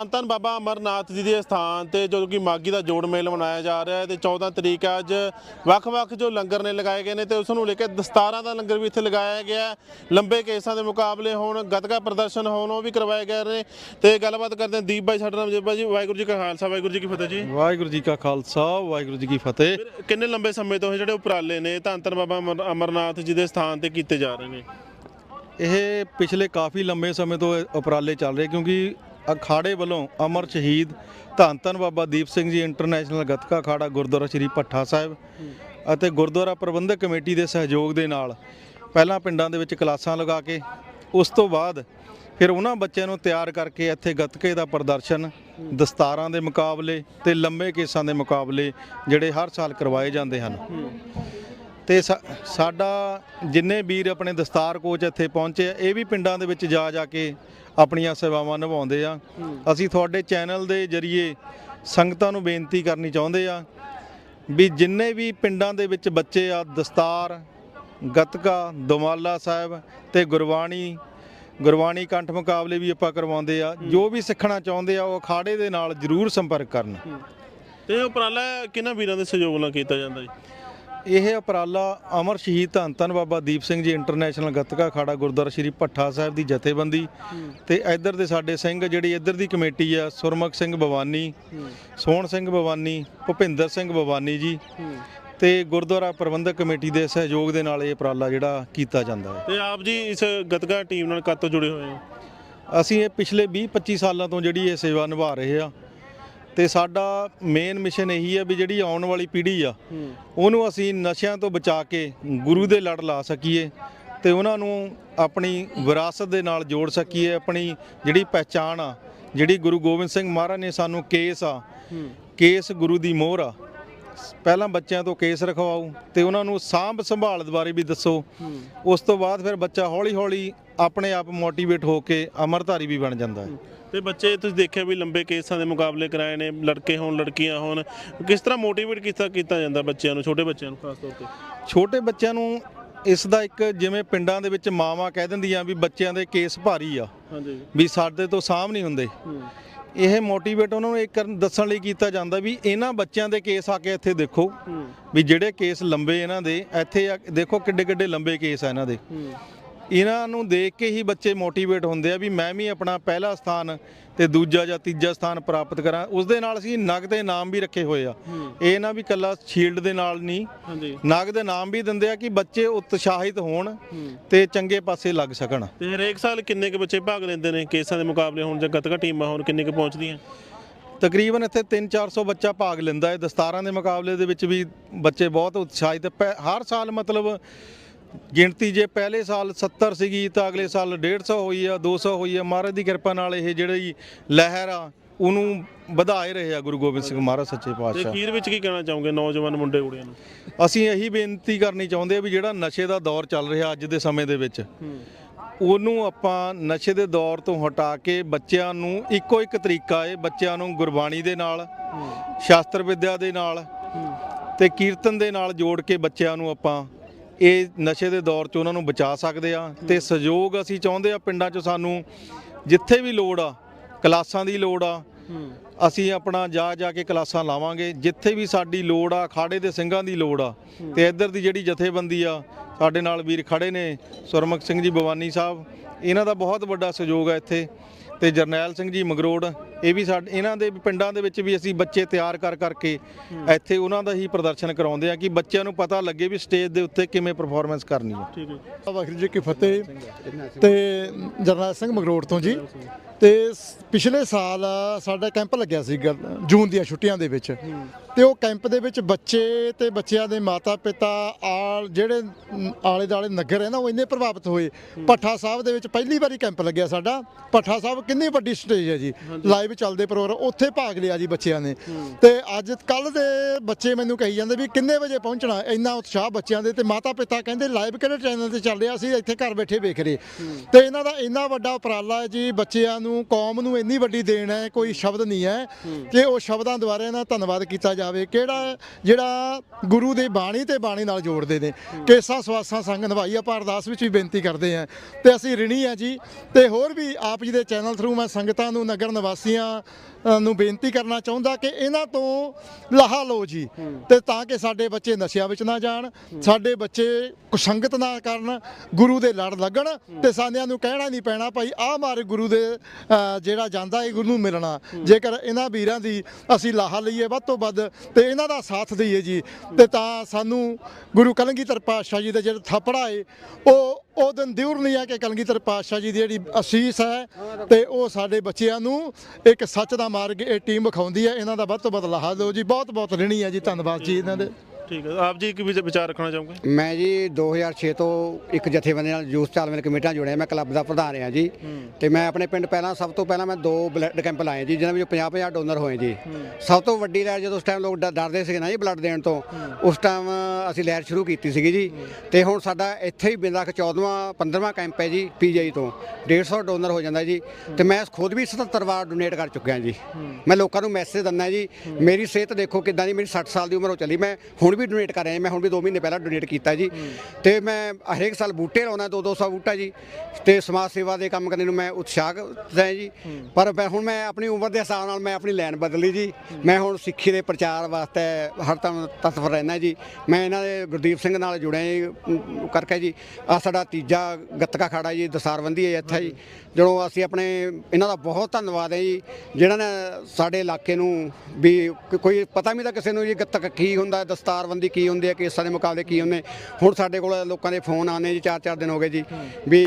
ਧੰਨ ਬਾਬਾ ਅਮਰਨਾਥ ਜੀ ਦੇ ਸਥਾਨ ਤੇ ਜੋ ਕਿ ਮਾਗੀ ਦਾ ਜੋੜ ਮੇਲ ਮਨਾਇਆ ਜਾ ਰਿਹਾ ਹੈ ਤੇ 14 ਤਰੀਕ ਅੱਜ ਵੱਖ-ਵੱਖ ਜੋ ਲੰਗਰ ਨੇ ਲਗਾਏ ਗਏ ਨੇ ਤੇ ਉਸ ਨੂੰ ਲੈ ਕੇ ਦਸਤਾਰਾਂ ਦਾ ਲੰਗਰ ਵੀ ਇੱਥੇ ਲਗਾਇਆ ਗਿਆ। ਲੰਬੇ ਕੇਸਾਂ ਦੇ ਮੁਕਾਬਲੇ ਹੋਣ ਗੱਤਕਾ ਪ੍ਰਦਰਸ਼ਨ ਹੋਣ ਉਹ ਵੀ ਕਰਵਾਏ ਗਏ ਨੇ ਤੇ ਗੱਲਬਾਤ ਕਰਦੇ ਹਾਂ ਦੀਪ ਬਾਈ ਸਾਡੇ ਨਾਲ ਜੇਬਾ ਜੀ। ਵਾਹਿਗੁਰੂ ਜੀ ਕਾ ਖਾਲਸਾ ਵਾਹਿਗੁਰੂ ਜੀ ਕੀ ਫਤਿਹ ਜੀ। ਵਾਹਿਗੁਰੂ ਜੀ ਕਾ ਖਾਲਸਾ ਵਾਹਿਗੁਰੂ ਜੀ ਕੀ ਫਤਿਹ। ਕਿੰਨੇ ਲੰਬੇ ਸਮੇਂ ਤੋਂ ਇਹ ਜਿਹੜੇ ਉਪਰਾਲੇ ਨੇ ਧੰਨ ਧੰਨ ਬਾਬਾ ਅਮਰ- ਅਮਰਨਾਥ ਜੀ ਦੇ ਸਥਾਨ ਤੇ ਕੀਤੇ ਜਾ ਰਹੇ ਨੇ? ਇਹ ਪਿਛਲੇ ਕਾਫੀ ਲੰਬੇ ਸਮੇਂ ਤੋਂ ਉਪਰਾਲੇ ਚੱਲ ਰਹੇ ਕਿਉਂਕਿ ਅਖਾੜੇ ਵੱਲੋਂ ਅਮਰ ਸ਼ਹੀਦ ਧੰਨ ਧੰਨ ਬਾਬਾ ਦੀਪ ਸਿੰਘ ਜੀ ਇੰਟਰਨੈਸ਼ਨਲ ਗੱਤਕਾ ਅਖਾੜਾ ਗੁਰਦੁਆਰਾ ਸ਼੍ਰੀ ਭੱਠਾ ਸਾਹਿਬ ਅਤੇ ਗੁਰਦੁਆਰਾ ਪ੍ਰਬੰਧਕ ਕਮੇਟੀ ਦੇ ਸਹਿਯੋਗ ਦੇ ਨਾਲ ਪਹਿਲਾਂ ਪਿੰਡਾਂ ਦੇ ਵਿੱਚ ਕਲਾਸਾਂ ਲਗਾ ਕੇ, ਉਸ ਤੋਂ ਬਾਅਦ ਫਿਰ ਉਹਨਾਂ ਬੱਚਿਆਂ ਨੂੰ ਤਿਆਰ ਕਰਕੇ ਇੱਥੇ ਗੱਤਕੇ ਦਾ ਪ੍ਰਦਰਸ਼ਨ, ਦਸਤਾਰਾਂ ਦੇ ਮੁਕਾਬਲੇ ਤੇ ਲੰਮੇ ਕੇਸਾਂ ਦੇ ਮੁਕਾਬਲੇ ਜਿਹੜੇ ਹਰ ਸਾਲ ਕਰਵਾਏ ਜਾਂਦੇ ਹਨ। ਤੇ ਸਾਡਾ ਜਿੰਨੇ ਵੀਰ ਆਪਣੇ ਦਸਤਾਰ ਕੋਚ ਇੱਥੇ ਪਹੁੰਚੇ ਆ, ਇਹ ਵੀ ਪਿੰਡਾਂ ਦੇ ਵਿੱਚ ਜਾ ਜਾ ਕੇ ਆਪਣੀਆਂ ਸੇਵਾਵਾਂ ਨਿਭਾਉਂਦੇ ਆ। ਅਸੀਂ ਤੁਹਾਡੇ ਚੈਨਲ ਦੇ ਜ਼ਰੀਏ ਸੰਗਤਾਂ ਨੂੰ ਬੇਨਤੀ ਕਰਨੀ ਚਾਹੁੰਦੇ ਆ ਵੀ ਜਿੰਨੇ ਵੀ ਪਿੰਡਾਂ ਦੇ ਵਿੱਚ ਬੱਚੇ ਆ, ਦਸਤਾਰ, ਗੱਤਕਾ, ਦੁਮਾਲਾ ਸਾਹਿਬ ਤੇ ਗੁਰਬਾਣੀ ਗੁਰਬਾਣੀ ਕੰਠ ਮੁਕਾਬਲੇ ਵੀ ਆਪਾਂ ਕਰਵਾਉਂਦੇ ਆ, ਜੋ ਵੀ ਸਿੱਖਣਾ ਚਾਹੁੰਦੇ ਆ, ਉਹ ਅਖਾੜੇ ਦੇ ਨਾਲ ਜ਼ਰੂਰ ਸੰਪਰਕ ਕਰਨ। ਤੇ ਉਪਰਾਲਾ ਕਿਹਨਾਂ ਵੀਰਾਂ ਦੇ ਸਹਿਯੋਗ ਨਾਲ ਕੀਤਾ ਜਾਂਦਾ ਜੀ? ਇਹ ਉਪਰਾਲਾ ਅਮਰ ਸ਼ਹੀਦ ਧੰਨ ਧੰਨ ਬਾਬਾ ਦੀਪ ਸਿੰਘ ਜੀ ਇੰਟਰਨੈਸ਼ਨਲ ਗੱਤਕਾ ਅਖਾੜਾ ਗੁਰਦੁਆਰਾ ਸ਼੍ਰੀ ਭੱਠਾ ਸਾਹਿਬ ਦੀ ਜਥੇਬੰਦੀ ਤੇ ਇੱਧਰ ਦੇ ਸਾਡੇ ਸਿੰਘ ਜਿਹੜੀ ਇੱਧਰ ਦੀ ਕਮੇਟੀ ਆ ਸੁਰਮੁਖ ਸਿੰਘ ਬਵਾਨੀ ਸੋਹਣ ਸਿੰਘ ਬਵਾਨੀ ਭੁਪਿੰਦਰ ਸਿੰਘ ਬਵਾਨੀ ਜੀ ਤੇ ਗੁਰਦੁਆਰਾ ਪ੍ਰਬੰਧਕ ਕਮੇਟੀ ਦੇ ਸਹਿਯੋਗ ਦੇ ਨਾਲ ਇਹ ਉਪਰਾਲਾ ਜਿਹੜਾ ਕੀਤਾ ਜਾਂਦਾ ਹੈ। ਤੇ ਆਪ ਜੀ ਇਸ ਗਤਕਾ ਟੀਮ ਨਾਲ ਕਦ ਤੋਂ ਜੁੜੇ ਹੋਏ ਹੋ? ਅਸੀਂ ਇਹ ਪਿਛਲੇ 20 25 ਸਾਲਾਂ ਤੋਂ ਜਿਹੜੀ ਇਹ ਸੇਵਾ ਨਿਭਾ ਰਹੇ ਆ ਤੇ ਸਾਡਾ ਮੇਨ ਮਿਸ਼ਨ ਇਹੀ ਹੈ ਵੀ ਜਿਹੜੀ ਆਉਣ ਵਾਲੀ ਪੀੜ੍ਹੀ ਆ ਉਹਨੂੰ ਅਸੀਂ ਨਸ਼ਿਆਂ ਤੋਂ ਬਚਾ ਕੇ ਗੁਰੂ ਦੇ ਲੜ ਲਾ ਸਕੀਏ ਤੇ ਉਹਨਾਂ ਨੂੰ ਆਪਣੀ ਵਿਰਾਸਤ ਦੇ ਨਾਲ ਜੋੜ ਸਕੀਏ ਆਪਣੀ ਜਿਹੜੀ ਪਹਿਚਾਣ ਆ ਜਿਹੜੀ ਗੁਰੂ ਗੋਬਿੰਦ ਸਿੰਘ ਮਹਾਰਾਜ ਨੇ ਸਾਨੂੰ ਕੇਸ ਆ ਕੇਸ ਗੁਰੂ ਦੀ ਮੋਹਰ ਆ। ਪਹਿਲਾਂ ਬੱਚਿਆਂ ਤੋਂ ਕੇਸ ਰਖਵਾਓ ਤੇ ਉਹਨਾਂ ਨੂੰ ਸਾਂਭ ਸੰਭਾਲ ਬਾਰੇ ਵੀ ਦੱਸੋ। ਉਸ ਤੋਂ ਬਾਅਦ ਫਿਰ ਬੱਚਾ ਹੌਲੀ ਹੌਲੀ ਆਪਣੇ ਆਪ ਮੋਟੀਵੇਟ ਹੋ ਕੇ ਅਮਰਧਾਰੀ ਵੀ ਬਣ ਜਾਂਦਾ ਹੈ। ਤੇ ਬੱਚੇ ਤੁਸੀਂ ਦੇਖਿਆ ਵੀ ਲੰਬੇ ਕੇਸਾਂ ਦੇ ਮੁਕਾਬਲੇ ਕਰਾਏ ਨੇ ਲੜਕੇ ਹੋਣ ਲੜਕੀਆਂ ਹੋਣ। ਕਿਸ ਤਰ੍ਹਾਂ ਮੋਟੀਵੇਟ ਕੀਤਾ ਕੀਤਾ ਜਾਂਦਾ ਬੱਚਿਆਂ ਨੂੰ ਛੋਟੇ ਬੱਚਿਆਂ ਨੂੰ ਖਾਸ ਤੌਰ ਤੇ? ਛੋਟੇ ਬੱਚਿਆਂ ਨੂੰ ਇਸ ਦਾ ਇੱਕ ਜਿਵੇਂ ਪਿੰਡਾਂ ਦੇ ਵਿੱਚ ਮਾਵਾਂ ਕਹਿ ਦਿੰਦੀਆਂ ਵੀ ਬੱਚਿਆਂ ਦੇ ਕੇਸ ਭਾਰੀ ਆ। ਹਾਂਜੀ। ਵੀ ਸਾਡੇ ਤੋਂ ਸਾਂਭ ਨਹੀਂ ਹੁੰਦੇ। ਇਹ ਮੋਟੀਵੇਟ ਉਹਨਾਂ ਨੂੰ ਇਹ ਕਰਨ ਦੱਸਣ ਲਈ ਕੀਤਾ ਜਾਂਦਾ ਵੀ ਇਹਨਾਂ ਬੱਚਿਆਂ ਦੇ ਕੇਸ ਆ ਕੇ ਇੱਥੇ ਦੇਖੋ। ਵੀ ਜਿਹੜੇ ਕੇਸ ਲੰਬੇ ਇਹਨਾਂ ਦੇ ਇੱਥੇ ਆ- ਦੇਖੋ ਕਿੱਡੇ ਕਿੱਡੇ ਲੰਬੇ ਕੇਸ ਆ ਇਹਨਾਂ ਦੇ। ਇਹਨਾਂ ਨੂੰ ਦੇਖ ਕੇ ਹੀ ਬੱਚੇ ਮੋਟੀਵੇਟ ਹੁੰਦੇ ਆ ਵੀ ਮੈਂ ਵੀ ਆਪਣਾ ਪਹਿਲਾ ਸਥਾਨ ਤੇ ਦੂਜਾ ਜਾਂ ਤੀਜਾ ਸਥਾਨ ਪ੍ਰਾਪਤ ਕਰਾਂ। ਉਸ ਦੇ ਨਾਲ ਅਸੀਂ ਨਗਦ ਇਨਾਮ ਵੀ ਰੱਖੇ ਹੋਏ ਆ। ਇਹ ਨਾ ਵੀ ਕੱਲਾ ਸ਼ੀਲਡ ਦੇ ਨਾਲ ਨਹੀਂ। ਨਗਦ ਇਨਾਮ ਵੀ ਦਿੰਦੇ ਆ ਕਿ ਬੱਚੇ ਉਤਸ਼ਾਹਿਤ ਹੋਣ ਤੇ ਚੰਗੇ ਪਾਸੇ ਲੱਗ ਸਕਣ। ਤੇ ਹਰੇਕ ਸਾਲ ਕਿੰਨੇ ਕੁ ਬੱਚੇ ਭਾਗ ਲੈਂਦੇ ਨੇ? ਕੇਸਾਂ ਦੇ ਮੁਕਾਬਲੇ ਹੋਣ ਜਾਂ ਗਤਕਾ ਟੀਮਾਂ ਹੋਣ ਕਿੰਨੇ ਕੁ ਪਹੁੰਚਦੀਆਂ? ਤਕਰੀਬਨ ਇੱਥੇ 3-400 ਬੱਚਾ ਭਾਗ ਲੈਂਦਾ ਹੈ। ਦਸਤਾਰਾਂ ਦੇ ਮੁਕਾਬਲੇ ਦੇ ਵਿੱਚ ਵੀ ਬੱਚੇ ਬਹੁਤ ਉਤਸ਼ਾਹਿਤ ਹਰ ਸਾਲ ਮਤਲਬ ਗਿਣਤੀ ਜੇ ਪਹਿਲੇ ਸਾਲ 70 ਸੀਗੀ ਤਾਂ ਅਗਲੇ ਸਾਲ 150 ਹੋਈ ਆ 200 ਹੋਈ ਆ। ਮਹਾਰਾਜ ਦੀ ਕਿਰਪਾ ਨਾਲ ਇਹ ਜਿਹੜੀ ਲਹਿਰ ਆ ਉਹਨੂੰ ਵਧਾਏ ਰਹੇ ਆ ਗੁਰੂ ਗੋਬਿੰਦ ਸਿੰਘ ਮਹਾਰਾਜ ਸੱਚੇ ਤੇ ਪਾਤਸ਼ਾਹ ਅਖੀਰ ਵਿੱਚ ਕੀ ਕਹਿਣਾ ਚਾਹੋਗੇ ਨੌਜਵਾਨ ਮੁੰਡੇ ਕੁੜੀਆਂ ਨੂੰ? ਅਸੀਂ ਇਹੀ ਬੇਨਤੀ ਕਰਨੀ ਚਾਹੁੰਦੇ ਆ ਵੀ ਜਿਹੜਾ ਨਸ਼ੇ ਦਾ ਦੌਰ ਚੱਲ ਰਿਹਾ ਅੱਜ ਦੇ ਸਮੇਂ ਦੇ ਵਿੱਚ ਉਹਨੂੰ ਆਪਾਂ ਨਸ਼ੇ ਦੇ ਦੌਰ ਤੋਂ ਹਟਾ ਕੇ ਬੱਚਿਆਂ ਨੂੰ ਇੱਕੋ ਇੱਕ ਤਰੀਕਾ ਹੈ ਬੱਚਿਆਂ ਨੂੰ ਗੁਰਬਾਣੀ ਦੇ ਨਾਲ ਸ਼ਾਸਤਰ ਵਿਦਿਆ ਦੇ ਨਾਲ ਤੇ ਕੀਰਤਨ ਦੇ ਨਾਲ ਜੋੜ ਕੇ ਬੱਚਿਆਂ ਨੂੰ ਆਪਾਂ ਇਹ ਨਸ਼ੇ ਦੇ ਦੌਰ 'ਚ ਉਹਨਾਂ ਨੂੰ ਬਚਾ ਸਕਦੇ ਆ ਤੇ ਸਹਿਯੋਗ ਅਸੀਂ ਚਾਹੁੰਦੇ ਆ ਪਿੰਡਾਂ 'ਚ ਸਾਨੂੰ, ਜਿੱਥੇ ਵੀ ਲੋੜ ਆ, ਕਲਾਸਾਂ ਦੀ ਲੋੜ ਆ, ਅਸੀਂ ਆਪਣਾ ਜਾ ਜਾ ਕੇ ਕਲਾਸਾਂ ਲਾਵਾਂਗੇ, ਜਿੱਥੇ ਵੀ ਸਾਡੀ ਲੋੜ ਆ, ਅਖਾੜੇ ਦੇ ਸਿੰਘਾਂ ਦੀ ਲੋੜ ਆ, ਤੇ ਇੱਧਰ ਦੀ ਜਿਹੜੀ ਜਥੇਬੰਦੀ ਆ, ਸਾਡੇ ਨਾਲ ਵੀਰ ਖੜੇ ਨੇ, ਸੁਰਮੁਖ ਸਿੰਘ ਜੀ ਬਵਾਨੀ ਸਾਹਿਬ, ਇਹਨਾਂ ਦਾ ਬਹੁਤ ਵੱਡਾ ਸਹਿਯੋਗ ਆ ਇੱਥੇ, ਤੇ ਜਰਨੈਲ ਸਿੰਘ ਜੀ ਮਗਰੋੜ ਇਹ ਵੀ ਸਾਡੇ ਇਹਨਾਂ ਦੇ ਪਿੰਡਾਂ ਦੇ ਵਿੱਚ ਵੀ ਅਸੀਂ ਬੱਚੇ ਤਿਆਰ ਕਰ ਕਰਕੇ ਇੱਥੇ ਉਹਨਾਂ ਦਾ ਹੀ ਪ੍ਰਦਰਸ਼ਨ ਕਰਾਉਂਦੇ ਆ ਕਿ ਬੱਚਿਆਂ ਨੂੰ ਪਤਾ ਲੱਗੇ ਵੀ ਸਟੇਜ ਦੇ ਉੱਤੇ ਕਿਵੇਂ ਪਰਫਾਰਮੈਂਸ ਕਰਨੀ ਹੈ। ਠੀਕ ਹੈ ਵਾਹਿਗੁਰੂ ਜੀ ਕੀ ਫਤਿਹ। ਤੇ ਜਰਨੈਲ ਸਿੰਘ ਮਗਰੋੜ ਤੋਂ ਜੀ। ਤੇ ਪਿਛਲੇ ਸਾਲ ਸਾਡਾ ਕੈਂਪ ਲੱਗਿਆ ਸੀ ਜੂਨ ਦੀਆਂ ਛੁੱਟੀਆਂ ਦੇ ਵਿੱਚ। ਤੇ ਉਹ ਕੈਂਪ ਦੇ ਵਿੱਚ ਬੱਚੇ ਤੇ ਬੱਚਿਆਂ ਦੇ ਮਾਤਾ ਪਿਤਾ ਆਲ ਜਿਹੜੇ ਆਲੇ ਦਾਲੇ ਨਗਰ ਹੈ ਨਾ ਉਹ ਇੰਨੇ ਪ੍ਰਭਾਵਿਤ ਹੋਏ। ਪੱਠਾ ਸਾਹਿਬ ਦੇ ਵਿੱਚ ਪਹਿਲੀ ਵਾਰੀ ਕੈਂਪ ਲੱਗਿਆ ਸਾਡਾ। ਪੱਠਾ ਸਾਹਿਬ ਕਿੰਨੀ ਵੱਡੀ ਸਟੇਜ ਹੈ ਜੀ। ਲਾਈਵ ਚੱਲਦੇ ਪ੍ਰੋਗਰਾਮ ਉੱਥੇ ਭਾਗ ਲਿਆ ਜੀ ਬੱਚਿਆਂ ਨੇ। ਤੇ ਅੱਜ ਕੱਲ ਦੇ ਬੱਚੇ ਮੈਨੂੰ ਕਹੀ ਜਾਂਦੇ ਵੀ ਕਿੰਨੇ ਵਜੇ ਪਹੁੰਚਣਾ? ਇੰਨਾ ਉਤਸ਼ਾਹ ਬੱਚਿਆਂ ਦੇ ਤੇ ਮਾਤਾ ਪਿਤਾ ਕਹਿੰਦੇ ਲਾਈਵ ਕਿਹੜੇ ਚੈਨਲ ਤੇ ਚੱਲ ਰਿਹਾ ਸੀ? ਇੱਥੇ ਘਰ ਬੈਠੇ ਵੇਖ ਰਹੇ। ਤੇ ਇਹਨਾਂ ਦਾ ਇੰਨਾ ਵੱਡਾ ਉਪਰਾਲਾ ਹੈ ਜੀ, ਬੱਚਿਆਂ ਨੂੰ, ਕੌਮ ਨੂੰ ਇੰਨੀ ਵੱਡੀ ਦੇਣ ਹੈ, ਕੋਈ ਸ਼ਬਦ ਨਹੀਂ ਹੈ ਕਿ ਉਹ ਸ਼ਬਦਾਂ ਦੁਆਰਾ ਇਹਨਾਂ ਦਾ ਧੰਨਵਾਦ ਕੀਤਾ ਜਾਵੇ। ਕਿਹੜਾ ਜਿਹੜਾ ਗੁਰੂ ਦੀ ਬਾਣੀ ਤੇ ਬਾਣੀ ਨਾਲ ਜੋੜਦੇ ਨੇ। ਕੇਸਾਂ, ਸਵਾਸਾਂ, ਸੰਗ ਨਿਭਾਈ ਆਪਾਂ ਅਰਦਾਸ ਵਿੱਚ ਵੀ ਬੇਨਤੀ ਕਰਦੇ ਹਾਂ। ਤੇ ਅਸੀਂ ਰਿਣੀ ਆ ਜੀ। ਤੇ ਹੋਰ ਵੀ ਆਪ ਜੀ ਦੇ ਚੈਨਲ ਥਰੂ ਮੈਂ ਸੰਗਤਾਂ ਨੂੰ, ਨਗਰ ਨਿਵਾਸੀਆਂ ਬੱਚਿਆਂ ਨੂੰ ਬੇਨਤੀ ਕਰਨਾ ਚਾਹੁੰਦਾ ਕਿ ਇਹਨਾਂ ਤੋਂ ਲਾਹਾ ਲਓ ਜੀ ਤੇ ਤਾਂ ਕਿ ਸਾਡੇ ਬੱਚੇ ਨਸ਼ਿਆਂ ਵਿੱਚ ਨਾ ਜਾਣ, ਸਾਡੇ ਬੱਚੇ ਕੁਸੰਗਤ ਨਾ ਕਰਨ, ਗੁਰੂ ਦੇ ਲੜ ਲੱਗਣ ਤੇ ਸਾਨਿਆਂ ਨੂੰ ਕਹਿਣਾ ਨਹੀਂ ਪੈਣਾ ਭਾਈ ਆਹ ਮਾਰੇ ਗੁਰੂ ਦੇ ਜਿਹੜਾ ਜਾਂਦਾ ਹੈ ਗੁਰੂ ਨੂੰ ਮਿਲਣਾ। ਜੇਕਰ ਇਹਨਾਂ ਵੀਰਾਂ ਦੀ ਅਸੀਂ ਲਾਹਾ ਲਈਏ ਵੱਧ ਤੋਂ ਵੱਧ ਤੇ ਇਹਨਾਂ ਦਾ ਸਾਥ ਦਈਏ ਜੀ ਤੇ ਤਾਂ ਸਾਨੂੰ ਗੁਰੂ ਕਲਗੀਧਰ ਪਾਤਸ਼ਾਹ ਜੀ ਦੇ ਜਿਹੜੇ ਥਾਪੜਾ ਏ, ਉਹ ਉਹ ਦਿਨ ਦਿਉਰ ਨਹੀਂ ਆ ਕਿ ਕਲਗੀਧਰ ਪਾਤਸ਼ਾਹ ਜੀ ਦੀ ਜਿਹੜੀ ਅਸੀਸ ਹੈ ਤੇ ਉਹ ਸਾਡੇ ਬੱਚਿਆਂ ਨੂੰ ਇੱਕ ਸੱਚ ਦਾ ਮਾਰਗ, ਇਹ ਟੀਮ ਵਿਖਾਉਂਦੀ ਹੈ। ਇਹਨਾਂ ਦਾ ਵੱਧ ਤੋਂ ਵੱਧ ਲਾਹਾ ਦਿਓ ਜੀ। ਬਹੁਤ ਬਹੁਤ ਰਹਿਣੀ ਹੈ ਜੀ। ਧੰਨਵਾਦ ਜੀ ਇਹਨਾਂ ਦੇ। ਠੀਕ ਹੈ ਆਪ ਜੀ ਕੀ ਵਿਚ- ਵਿਚਾਰ ਰੱਖਣਾ ਚਾਹੋਗੇ? ਮੈਂ ਜੀ 2006 ਤੋਂ ਇੱਕ ਜਥੇਬੰਦੀ ਨਾਲ ਯੂਥ ਤਾਲਮੇਲ ਕਮੇਟੀਆਂ ਜੁੜਿਆ ਮੈਂ ਕਲੱਬ ਦਾ ਪ੍ਰਧਾਨ ਹਾਂ ਜੀ। ਤੇ ਮੈਂ ਆਪਣੇ ਪਿੰਡ ਪਹਿਲਾਂ ਸਭ ਤੋਂ ਪਹਿਲਾਂ ਮੈਂ ਦੋ ਬਲੱਡ ਕੈਂਪ ਲਾਏ ਜੀ ਜਿਨ੍ਹਾਂ ਵਿੱਚ 50 50 ਡੋਨਰ ਹੋਏ ਜੀ। ਸਭ ਤੋਂ ਵੱਡੀ ਲਹਿਰ ਜਦੋਂ ਉਸ ਟਾਈਮ ਲੋਕ ਡ- ਡਰਦੇ ਸੀਗੇ ਨਾ ਜੀ ਬਲੱਡ ਦੇਣ ਤੋਂ ਉਸ ਟਾਈਮ ਅਸੀਂ ਲਹਿਰ ਸ਼ੁਰੂ ਕੀਤੀ ਸੀਗੀ ਜੀ। ਤੇ ਹੁਣ ਸਾਡਾ ਇੱਥੇ ਹੀ ਬਿੰਦਕ 14ਵਾਂ 15ਵਾਂ ਕੈਂਪ ਹੈ ਜੀ ਪੀਜੀਆਈ ਤੋਂ। 150 ਡੋਨਰ ਹੋ ਜਾਂਦਾ ਜੀ। ਤੇ ਮੈਂ ਖੁਦ ਵੀ 77 ਵਾਰ ਡੋਨੇਟ ਕਰ ਚੁੱਕਿਆ ਜੀ। ਮੈਂ ਲੋਕਾਂ ਨੂੰ ਮੈਸੇਜ ਦਿੰਦਾ ਜੀ ਮੇਰੀ ਸਿਹਤ ਦੇਖੋ ਕਿੱਦਾਂ ਦੀ ਮੇਰੀ 60 ਸਾਲ ਦੀ ਉਮਰ ਹੋ ਚੱਲੀ ਮੈਂ ਹੁਣ ਵੀ ਡੋਨੇਟ ਕਰ ਰਿਹਾ ਮੈਂ ਹੁਣ ਵੀ 2 ਮਹੀਨੇ ਪਹਿਲਾਂ ਡੋਨੇਟ ਕੀਤਾ ਜੀ। ਤੇ ਮੈਂ ਹਰੇਕ ਸਾਲ ਬੂਟੇ ਲਾਉਣਾ 2-200 ਬੂਟਾ ਜੀ। ਤੇ ਸਮਾਜ ਸੇਵਾ ਦੇ ਕੰਮ ਕਰਨ ਨੂੰ ਮੈਂ ਉਤਸ਼ਾਹ ਹੈ ਜੀ। ਪਰ ਮੈਂ ਹੁਣ ਮੈਂ ਆਪਣੀ ਉਮਰ ਦੇ ਹਿਸਾਬ ਨਾਲ ਮੈਂ ਆਪਣੀ ਲਾਈਨ ਬਦਲੀ ਜੀ। ਮੈਂ ਹੁਣ ਸਿੱਖੀ ਦੇ ਪ੍ਰਚਾਰ ਵਾਸਤੇ ਹਰ ਤਾਂ ਤਤਪਰ ਰਹਿਣਾ ਜੀ। ਮੈਂ ਇਹਨਾਂ ਦੇ ਗੁਰਦੀਪ ਸਿੰਘ ਨਾਲ ਜੁੜਿਆ ਜੀ ਕਰਕੇ ਜੀ। ਆ ਸਾਡਾ ਤੀਜਾ ਗੱਤਕਾ ਖਾੜਾ ਜੀ ਦਸਾਰਬੰਦੀ ਹੈ ਇੱਥੇ ਜੀ। ਜਦੋਂ ਅਸੀਂ ਆਪਣੇ ਇਹਨਾਂ ਦਾ ਬਹੁਤ ਧੰਨਵਾਦ ਹੈ ਜੀ। ਜਿਹੜਾ ਨੇ ਸਾਡੇ ਇਲਾਕੇ ਨੂੰ ਵੀ ਕੋਈ ਪਤਾ ਵੀ ਤਾਂ ਕਿਸੇ ਨੂੰ ਜੀ ਗੱਤਕ ਕੀ ਹੁੰਦਾ ਹੈ, ਦਸਤਾਰਬੰਦੀ ਕੀ ਹੁੰਦੀ ਹੈ, ਕੇਸਾਂ ਦੇ ਮੁਕਾਬਲੇ ਕੀ ਹੁੰਦੇ ਹੁਣ ਸਾਡੇ ਕੋਲ ਲੋਕਾਂ ਦੇ ਫੋਨ ਆਉਂਦੇ ਜੀ, ਚਾਰ ਚਾਰ ਦਿਨ ਹੋ ਗਏ ਜੀ, ਵੀ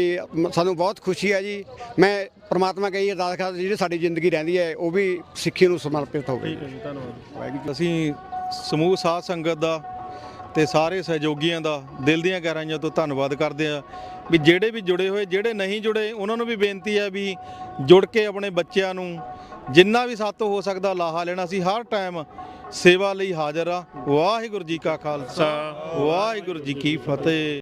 ਸਾਨੂੰ ਬਹੁਤ ਖੁਸ਼ੀ ਹੈ ਜੀ। ਮੈਂ ਪ੍ਰਮਾਤਮਾ ਕਹੀ, ਅਰਦਾਸ ਕਰਦਾ ਜਿਹੜੀ ਸਾਡੀ ਜ਼ਿੰਦਗੀ ਰਹਿੰਦੀ ਹੈ, ਉਹ ਵੀ ਸਿੱਖੀ ਨੂੰ ਸਮਰਪਿਤ ਹੋਵੇ। ਠੀਕ ਹੈ ਜੀ, ਧੰਨਵਾਦ। ਅਸੀਂ ਸਮੂਹ ਸਾਧ ਸੰਗਤ ਦਾ ਤੇ ਸਾਰੇ ਸਹਿਯੋਗੀਆਂ ਦਾ ਦਿਲ ਦੀਆਂ ਗਹਿਰਾਈਆਂ ਤੋਂ ਧੰਨਵਾਦ ਕਰਦੇ ਆ ਵੀ ਜਿਹੜੇ ਵੀ ਜੁੜੇ ਹੋਏ, ਜਿਹੜੇ ਨਹੀਂ ਜੁੜੇ, ਉਹਨਾਂ ਨੂੰ ਵੀ ਬੇਨਤੀ ਹੈ ਵੀ ਜੁੜ ਕੇ ਆਪਣੇ ਬੱਚਿਆਂ ਨੂੰ ਜਿੰਨਾ ਵੀ ਸਾਤੋਂ ਹੋ ਸਕਦਾ, ਲਾਹਾ ਲੈਣਾ। ਸੀ ਹਰ ਟਾਈਮ ਸੇਵਾ ਲਈ ਹਾਜ਼ਰ ਆ। ਵਾਹਿਗੁਰੂ ਜੀ ਕਾ ਖਾਲਸਾ ਵਾਹਿਗੁਰੂ ਜੀ ਕੀ ਫਤਿਹ।